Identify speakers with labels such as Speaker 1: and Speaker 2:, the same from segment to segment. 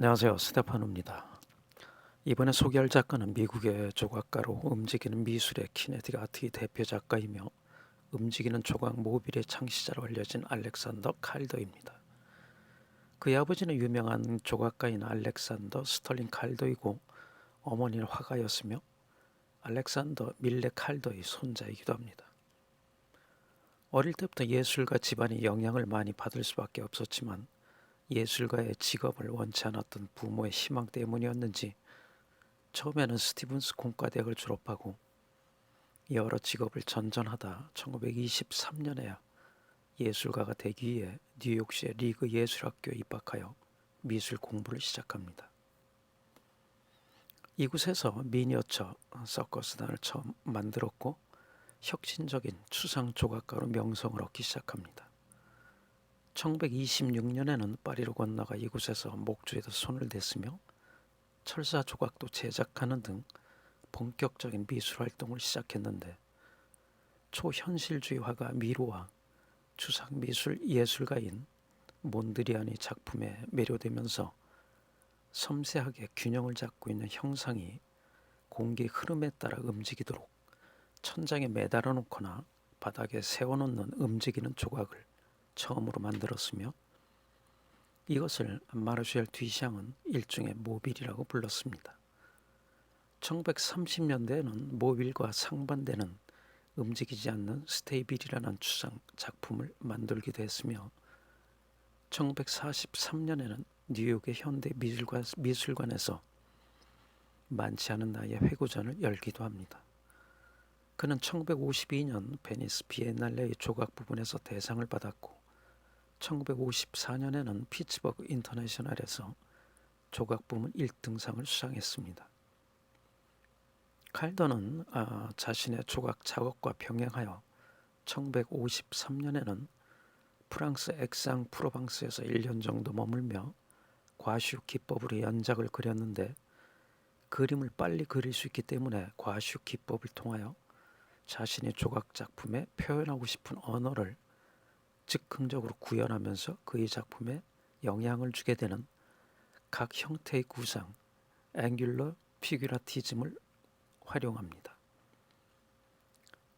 Speaker 1: 안녕하세요. 스테파노입니다. 이번에 소개할 작가는 미국의 조각가로 움직이는 미술의 키네틱 아트의 대표 작가이며 움직이는 조각 모빌의 창시자로 알려진 알렉산더 칼더입니다. 그의 아버지는 유명한 조각가인 알렉산더 스털링 칼더이고 어머니는 화가였으며 알렉산더 밀레 칼더의 손자이기도 합니다. 어릴 때부터 예술가 집안의 영향을 많이 받을 수밖에 없었지만 예술가의 직업을 원치 않았던 부모의 희망 때문이었는지 처음에는 스티븐스 공과대학을 졸업하고 여러 직업을 전전하다 1923년에야 예술가가 되기 위해 뉴욕시의 리그 예술학교에 입학하여 미술 공부를 시작합니다. 이곳에서 미니어처 서커스단을 처음 만들었고 혁신적인 추상 조각가로 명성을 얻기 시작합니다. 1926년에는 파리로 건너가 이곳에서 목주에도 손을 댔으며 철사 조각도 제작하는 등 본격적인 미술 활동을 시작했는데 초현실주의 화가 미로와 추상 미술 예술가인 몬드리안의 작품에 매료되면서 섬세하게 균형을 잡고 있는 형상이 공기 흐름에 따라 움직이도록 천장에 매달아 놓거나 바닥에 세워 놓는 움직이는 조각을 처음으로 만들었으며 이것을 마르쉐ල් 뒤샹은 일종의 모빌이라고 불렀습니다. 1930년대에는 모빌과 상반되는 움직이지 않는 스테이빌이라는 추상 작품을 만들기도 했으며 1943년에는 뉴욕의 현대 미술관, 미술관에서 많지 않은 나이에 회고전을 열기도 합니다. 그는 1952년 베니스 비엔날레의 조각 부분에서 대상을 받았고 1954년에는 피츠버그 인터내셔널에서 조각 부문 1등상을 수상했습니다. 칼더는 아, 자신의 조각 작업과 병행하여 1953년에는 프랑스 엑상 프로방스에서 1년 정도 머물며 과슈 기법으로 연작을 그렸는데 그림을 빨리 그릴 수 있기 때문에 과슈 기법을 통하여 자신의 조각 작품에 표현하고 싶은 언어를 즉흥적으로 구현하면서 그의 작품에 영향을 주게 되는 각 형태의 구상, 앵귤러 피규라티즘을 활용합니다.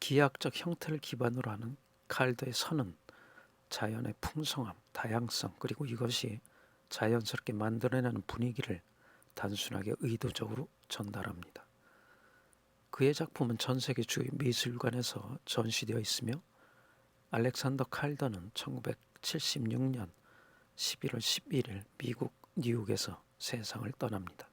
Speaker 1: 기하학적 형태를 기반으로 하는 칼드의 선은 자연의 풍성함, 다양성 그리고 이것이 자연스럽게 만들어내는 분위기를 단순하게 의도적으로 전달합니다. 그의 작품은 전 세계 주요 미술관에서 전시되어 있으며 알렉산더 칼더는 1976년 11월 11일 미국 뉴욕에서 세상을 떠납니다.